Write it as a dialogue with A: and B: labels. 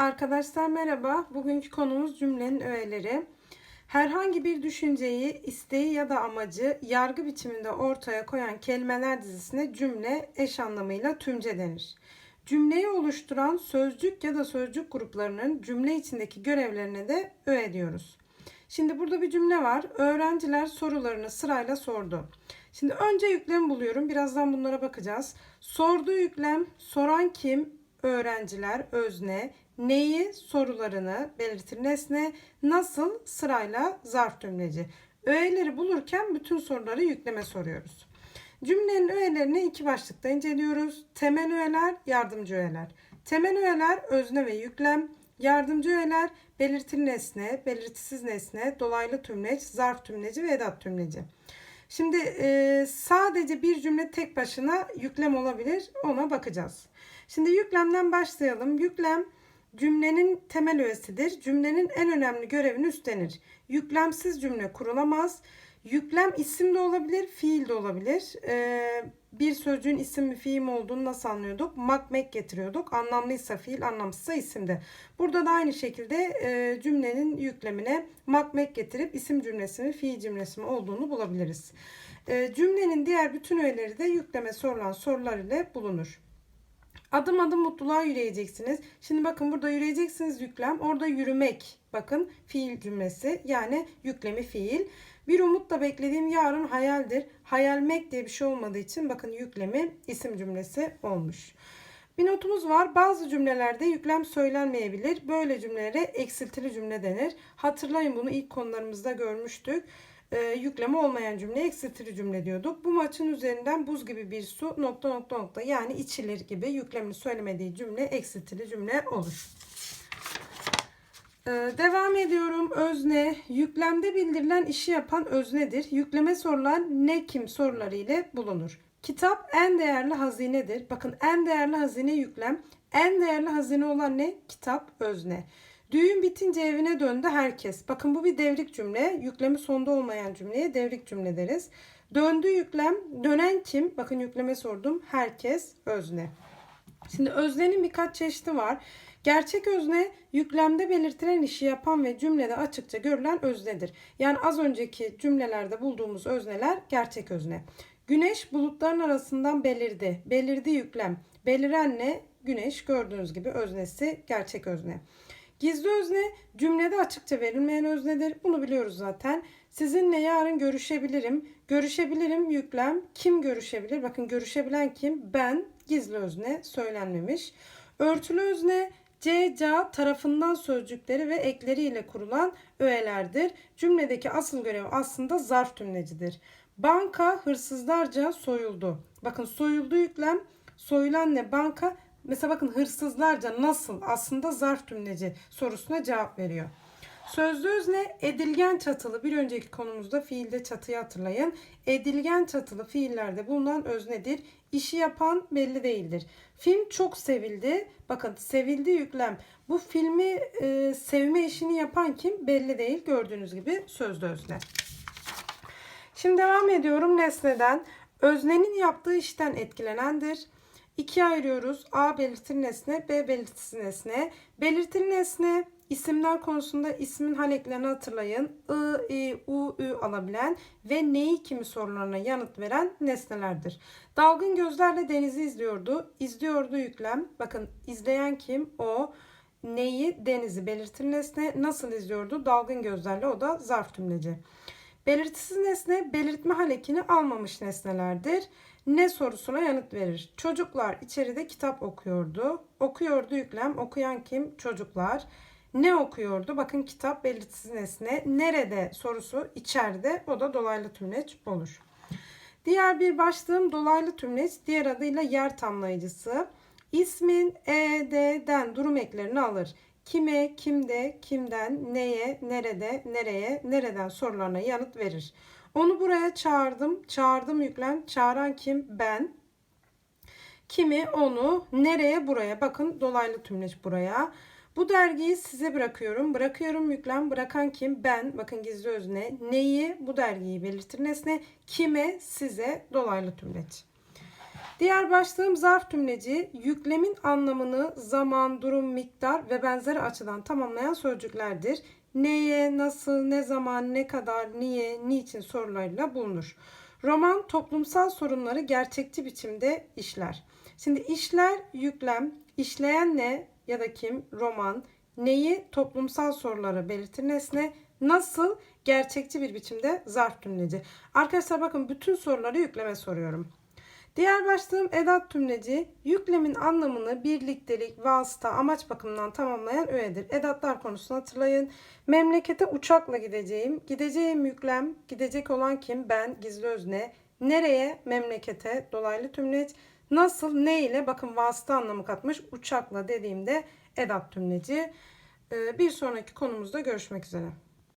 A: Arkadaşlar merhaba. Bugünkü konumuz cümlenin öğeleri. Herhangi bir düşünceyi, isteği ya da amacı yargı biçiminde ortaya koyan kelimeler dizisine cümle eş anlamıyla tümce denir. Cümleyi oluşturan sözcük ya da sözcük gruplarının cümle içindeki görevlerine de öğe diyoruz. Şimdi burada bir cümle var. Öğrenciler sorularını sırayla sordu. Şimdi önce yüklem buluyorum. Birazdan bunlara bakacağız. Sorduğu yüklem, soran kim? Öğrenciler, özne, neyi, sorularını belirtir nesne, nasıl sırayla zarf cümleci. Öğeleri bulurken bütün soruları yükleme soruyoruz. Cümlenin öğelerini iki başlıkta inceliyoruz. Temel öğeler, yardımcı öğeler. Temel öğeler özne ve yüklem, yardımcı öğeler belirtili nesne, belirtisiz nesne, dolaylı tümleç, zarf tümleci ve edat tümleci. Şimdi e, sadece bir cümle tek başına yüklem olabilir. Ona bakacağız. Şimdi yüklemden başlayalım. Yüklem cümlenin temel öğesidir. Cümlenin en önemli görevini üstlenir. Yüklemsiz cümle kurulamaz. Yüklem isim de olabilir, fiil de olabilir. Ee, bir sözcüğün isim mi fiil mi olduğunu nasıl anlıyorduk? Mak mek getiriyorduk. Anlamlıysa fiil, anlamsızsa isimde. Burada da aynı şekilde e, cümlenin yüklemine mak mek getirip isim cümlesi mi, fiil cümlesi mi olduğunu bulabiliriz. E, cümlenin diğer bütün öğeleri de yükleme sorulan sorular ile bulunur. Adım adım mutluluğa yürüyeceksiniz. Şimdi bakın burada yürüyeceksiniz yüklem. Orada yürümek. Bakın fiil cümlesi yani yüklemi fiil. Bir umutla beklediğim yarın hayaldir. Hayalmek diye bir şey olmadığı için bakın yüklemi isim cümlesi olmuş. Bir notumuz var. Bazı cümlelerde yüklem söylenmeyebilir. Böyle cümlelere eksiltili cümle denir. Hatırlayın bunu ilk konularımızda görmüştük. Ee, yükleme olmayan cümle eksiltili cümle diyorduk. Bu maçın üzerinden buz gibi bir su nokta nokta nokta yani içilir gibi yüklemini söylemediği cümle eksiltili cümle olur. Ee, devam ediyorum. Özne. Yüklemde bildirilen işi yapan öznedir. Yükleme sorulan ne kim soruları ile bulunur. Kitap en değerli hazinedir. Bakın en değerli hazine yüklem. En değerli hazine olan ne? Kitap özne. Düğün bitince evine döndü herkes. Bakın bu bir devrik cümle. Yüklemi sonda olmayan cümleye devrik cümle deriz. Döndü yüklem. Dönen kim? Bakın yükleme sordum. Herkes özne. Şimdi öznenin birkaç çeşidi var. Gerçek özne yüklemde belirtilen işi yapan ve cümlede açıkça görülen öznedir. Yani az önceki cümlelerde bulduğumuz özneler gerçek özne. Güneş bulutların arasından belirdi. Belirdi yüklem. Beliren ne? Güneş gördüğünüz gibi öznesi gerçek özne. Gizli özne cümlede açıkça verilmeyen öznedir. Bunu biliyoruz zaten. Sizinle yarın görüşebilirim. Görüşebilirim yüklem. Kim görüşebilir? Bakın görüşebilen kim? Ben. Gizli özne söylenmemiş. Örtülü özne C, ca tarafından sözcükleri ve ekleriyle kurulan öğelerdir. Cümledeki asıl görev aslında zarf tümlecidir. Banka hırsızlarca soyuldu. Bakın soyuldu yüklem. Soyulan ne? Banka. Mesela bakın hırsızlarca nasıl? Aslında zarf tümleci sorusuna cevap veriyor. Sözlü özne edilgen çatılı bir önceki konumuzda fiilde çatıyı hatırlayın. Edilgen çatılı fiillerde bulunan öznedir. İşi yapan belli değildir. Film çok sevildi. Bakın sevildi yüklem. Bu filmi e, sevme işini yapan kim belli değil. Gördüğünüz gibi sözlü özne. Şimdi devam ediyorum nesneden. Öznenin yaptığı işten etkilenendir. İkiye ayırıyoruz. A belirtili nesne, B belirtisiz nesne. Belirtili nesne isimler konusunda ismin hal eklerini hatırlayın. I, I, U, Ü alabilen ve neyi kimi sorularına yanıt veren nesnelerdir. Dalgın gözlerle denizi izliyordu. İzliyordu yüklem. Bakın izleyen kim? O. Neyi? Denizi belirtili nesne. Nasıl izliyordu? Dalgın gözlerle. O da zarf tümleci. Belirtisiz nesne belirtme hal ekini almamış nesnelerdir. Ne sorusuna yanıt verir. Çocuklar içeride kitap okuyordu. Okuyordu yüklem. Okuyan kim? Çocuklar. Ne okuyordu? Bakın kitap belirtisiz nesne. Nerede sorusu içeride. O da dolaylı tümleç olur. Diğer bir başlığım dolaylı tümleç. Diğer adıyla yer tamlayıcısı. İsmin ED'den durum eklerini alır. Kime, kimde, kimden, neye, nerede, nereye, nereden sorularına yanıt verir. Onu buraya çağırdım. Çağırdım yüklem. Çağıran kim? Ben. Kimi, onu, nereye, buraya. Bakın dolaylı tümleç buraya. Bu dergiyi size bırakıyorum. Bırakıyorum yüklem. Bırakan kim? Ben. Bakın gizli özne. Neyi? Bu dergiyi belirtir nesne. Kime? Size. Dolaylı tümleç. Diğer başlığım zarf tümleci. Yüklemin anlamını zaman, durum, miktar ve benzeri açıdan tamamlayan sözcüklerdir. Neye, nasıl, ne zaman, ne kadar, niye, niçin sorularıyla bulunur. Roman toplumsal sorunları gerçekçi biçimde işler. Şimdi işler yüklem, işleyen ne ya da kim, roman, neyi toplumsal soruları belirtir nesne, nasıl gerçekçi bir biçimde zarf tümleci. Arkadaşlar bakın bütün soruları yükleme soruyorum. Diğer başlığım edat tümleci. Yüklemin anlamını birliktelik, vasıta, amaç bakımından tamamlayan öğedir. Edatlar konusunu hatırlayın. Memlekete uçakla gideceğim. Gideceğim yüklem. Gidecek olan kim? Ben. Gizli özne. Nereye? Memlekete. Dolaylı tümleç. Nasıl? Ne ile? Bakın vasıta anlamı katmış. Uçakla dediğimde edat tümleci. Ee, Bir sonraki konumuzda görüşmek üzere.